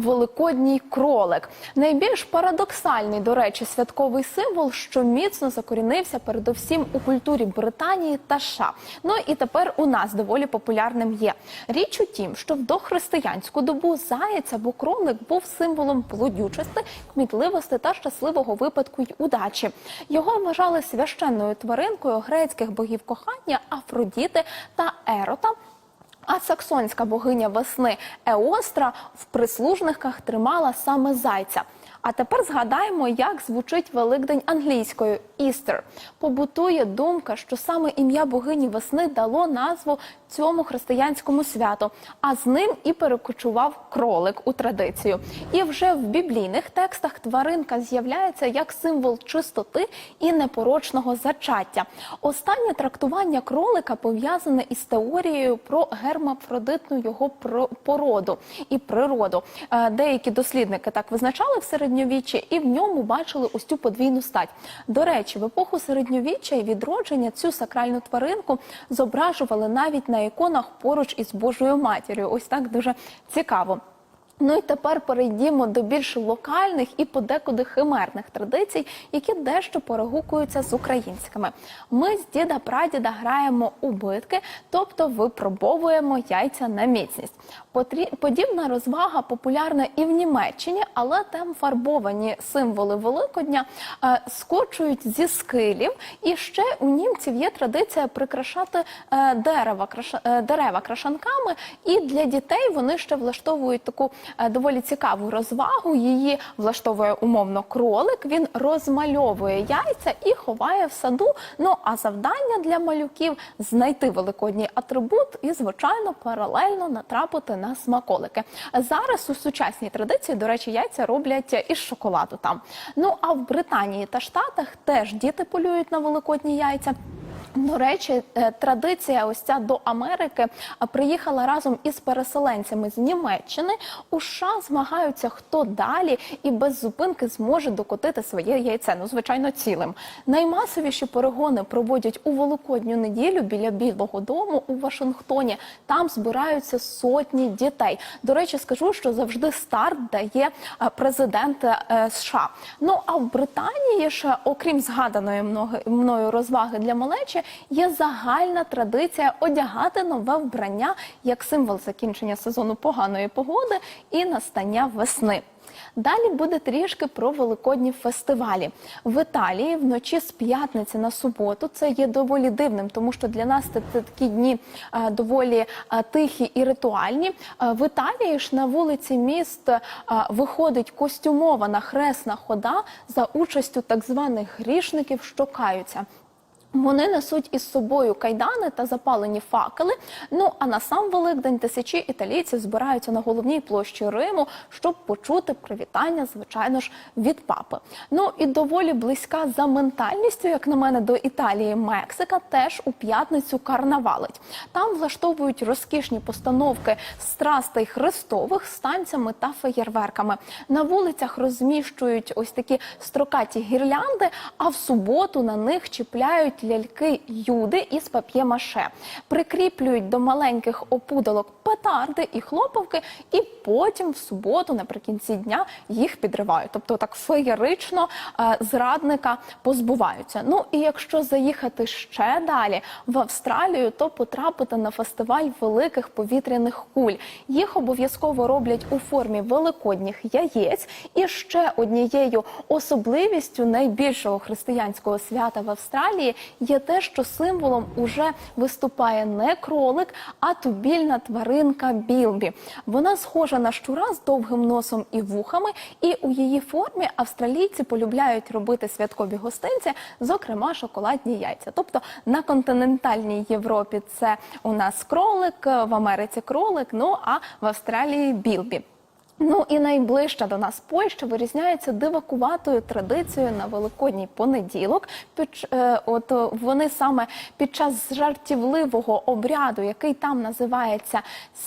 великодній кролик. Найбільш парадоксальний, до речі, святковий символ, що міцно закорінився передовсім у культурі Британії та США. Ну і тепер у нас доволі популярним є. Річ у тім, що в дохристиянську добу заєць або кролик був символом плодючості, кмітливості та щасливого випадку й удачі. Його вважали священною тваринкою грецьких богів кохання Афродіти та Ерота. А саксонська богиня весни Еостра в прислужниках тримала саме зайця. А тепер згадаємо, як звучить Великдень англійською Істер. Побутує думка, що саме ім'я богині весни дало назву цьому християнському святу, а з ним і перекочував кролик у традицію. І вже в біблійних текстах тваринка з'являється як символ чистоти і непорочного зачаття. Останнє трактування кролика пов'язане із теорією про гермафродитну його породу і природу. Е, Деякі дослідники так визначали в середньовіччі і в ньому бачили ось цю подвійну стать. До речі, в епоху середньовіччя і відродження цю сакральну тваринку зображували навіть на іконах поруч із Божою матір'ю. Ось так дуже цікаво. Ну і тепер перейдімо до більш локальних і подекуди химерних традицій, які дещо перегукуються з українськими. Ми з діда прадіда граємо у битки, тобто випробовуємо яйця на міцність. Подібна розвага популярна і в Німеччині, але там фарбовані символи Великодня е, скочують зі скилів. І ще у німців є традиція прикрашати е, дерева, краша- е, дерева крашанками. І для дітей вони ще влаштовують таку доволі цікаву розвагу. Її влаштовує умовно кролик. Він розмальовує яйця і ховає в саду. Ну а завдання для малюків знайти великодній атрибут і, звичайно, паралельно натрапити на смаколики. Зараз у сучасній традиції, до речі, яйця роблять із шоколаду там. Ну а в Британії та Штатах теж діти полюють на великодні яйця. До речі, е, традиція ось ця до Америки приїхала разом із переселенцями з Німеччини. У США змагаються, хто далі і без зупинки зможе докотити своє яйце. Ну, звичайно, цілим. Наймасовіші перегони проводять у великодню неділю біля Білого Дому у Вашингтоні. Там збираються сотні дітей. До речі, скажу, що завжди старт дає президент е, США. Ну а в Британії ж, окрім згаданої мною розваги для малечі, є загальна традиція одягати нове вбрання як символ закінчення сезону поганої погоди і настання весни. Далі буде трішки про великодні фестивалі в Італії. Вночі з п'ятниці на суботу це є доволі дивним, тому що для нас це, такі дні е, доволі е, тихі і ритуальні. Е, в Італії ж на вулиці міст виходить костюмована хресна хода за участю так званих грішників, що каються. Вони несуть із собою кайдани та запалені факели. Ну а на сам Великдень тисячі італійців збираються на головній площі Риму, щоб почути привітання, звичайно ж, від папи. Ну і доволі близька за ментальністю, як на мене, до Італії Мексика, теж у п'ятницю карнавалить. Там влаштовують розкішні постановки страстей хрестових з танцями та феєрверками. На вулицях розміщують ось такі строкаті гірлянди, а в суботу на них чіпляють ляльки юди із пап'є-маше. Прикріплюють до маленьких опудалок петарди і хлопавки, і потім в суботу, наприкінці дня, їх підривають. Тобто так феєрично е, зрадника позбуваються. Ну і якщо заїхати ще далі в Австралію, то потрапити на фестиваль великих повітряних куль. Їх обов'язково роблять у формі великодніх яєць. І ще однією особливістю найбільшого християнського свята в Австралії є те, що символом уже виступає не кролик, а тубільна тваринка білбі. Вона схожа на щура з довгим носом і вухами, і у її формі австралійці полюбляють робити святкові гостинці, зокрема шоколадні яйця. Тобто на континентальній Європі це у нас кролик, в Америці кролик, ну а в Австралії білбі. Ну і найближча до нас Польща вирізняється дивакуватою традицією на великодній понеділок. Під, е, от е, вони саме під час жартівливого обряду, який там називається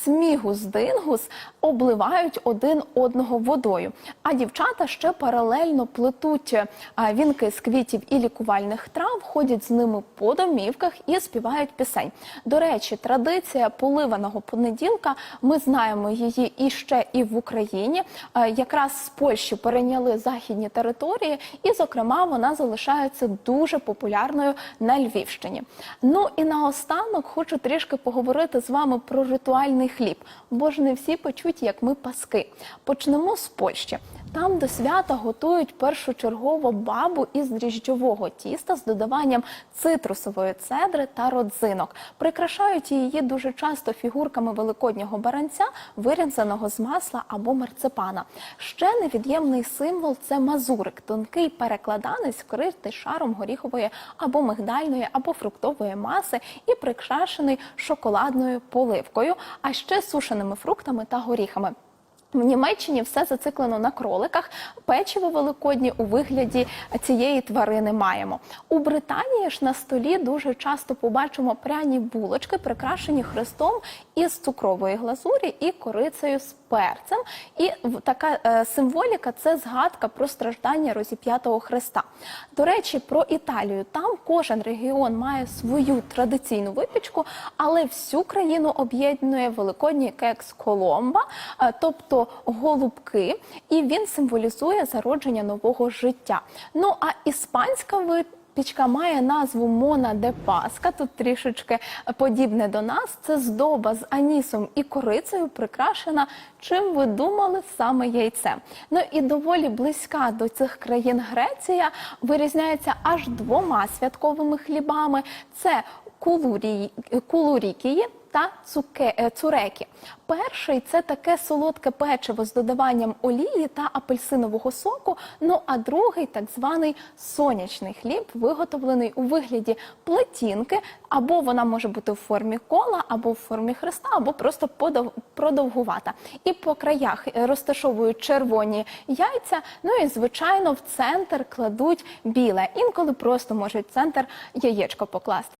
смігус-дингус, обливають один одного водою. А дівчата ще паралельно плетуть е, вінки з квітів і лікувальних трав, ходять з ними по домівках і співають пісень. До речі, традиція поливаного понеділка. Ми знаємо її і ще і в Україні. Україні. Е, Якраз з Польщі перейняли західні території, і, зокрема, вона залишається дуже популярною на Львівщині. Ну і наостанок хочу трішки поговорити з вами про ритуальний хліб, бо ж не всі почуть, як ми паски. Почнемо з Польщі. Там до свята готують першочергово бабу із дріжджового тіста з додаванням цитрусової цедри та родзинок. Прикрашають її дуже часто фігурками великоднього баранця, вирізаного з масла або марципана. Ще невід'ємний символ це мазурик, тонкий перекладанець, вкритий шаром горіхової або мигдальної, або фруктової маси і прикрашений шоколадною поливкою, а ще сушеними фруктами та горіхами. В Німеччині все зациклено на кроликах. Печиво великодні у вигляді цієї тварини маємо. У Британії ж на столі дуже часто побачимо пряні булочки, прикрашені хрестом із цукрової глазурі і корицею з перцем. І така е, символіка це згадка про страждання розіп'ятого Христа. До речі, про Італію там кожен регіон має свою традиційну випічку, але всю країну об'єднує великодній кекс Коломба, е, тобто голубки, і він символізує зародження нового життя. Ну а іспанська випічка має назву Мона де Паска. Тут трішечки подібне до нас. Це здоба з анісом і корицею, прикрашена. Чим ви думали саме яйцем? Ну і доволі близька до цих країн Греція вирізняється аж двома святковими хлібами: це кулурікії та цуке, е. Перший це таке солодке печиво з додаванням олії та апельсинового соку. Ну а другий так званий сонячний хліб, виготовлений у вигляді плетінки, або вона може бути в формі кола, або в формі хреста, або просто продовгувата. І по краях е, розташовують червоні яйця. Ну і звичайно в центр кладуть біле. Інколи просто можуть в центр яєчко покласти.